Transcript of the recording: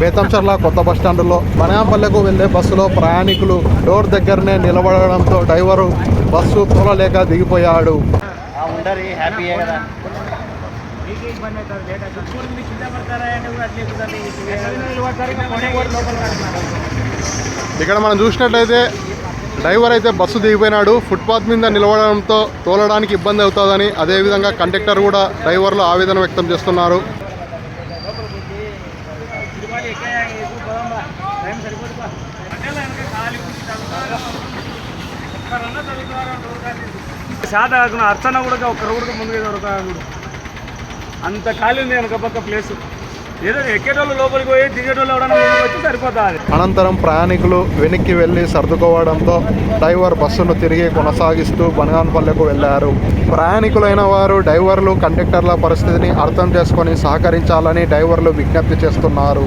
బేతంచర్ల కొత్త బస్ స్టాండ్లో బనగాంపల్లెకు వెళ్ళే బస్సులో ప్రయాణికులు డోర్ దగ్గరనే నిలబడడంతో డ్రైవరు బస్సు తోలలేక దిగిపోయాడు. ఇక్కడ మనం చూసినట్లయితే డ్రైవర్ అయితే బస్సు దిగిపోయినాడు. ఫుట్పాత్ మీద నిలబడడంతో తోలడానికి ఇబ్బంది అవుతుందని అదేవిధంగా కండక్టర్ కూడా డ్రైవర్లు ఆవేదన వ్యక్తం చేస్తున్నారు. శాత కాకుండా అర్చన కూడా ఒక్కరు కూడా ముందుగా దొరకదు అంత ఖాళీ ఉంది వెనక పక్క ప్లేస్ ఏదో ఎక్కేటోళ్ళు లోపలికి పోయి దిగేటోళ్ళు ఎవడన్నా వచ్చి సరిపోతుంది. అనంతరం ప్రయాణికులు వెనక్కి వెళ్ళి సర్దుకోవడంతో డ్రైవర్ బస్సును తిరిగి కొనసాగిస్తూ బనగాన్పల్లెకు వెళ్ళారు ప్రయాణికులైన వారు డ్రైవర్లు కండక్టర్ల పరిస్థితిని అర్థం చేసుకొని సహకరించాలని డ్రైవర్లు విజ్ఞప్తి చేస్తున్నారు.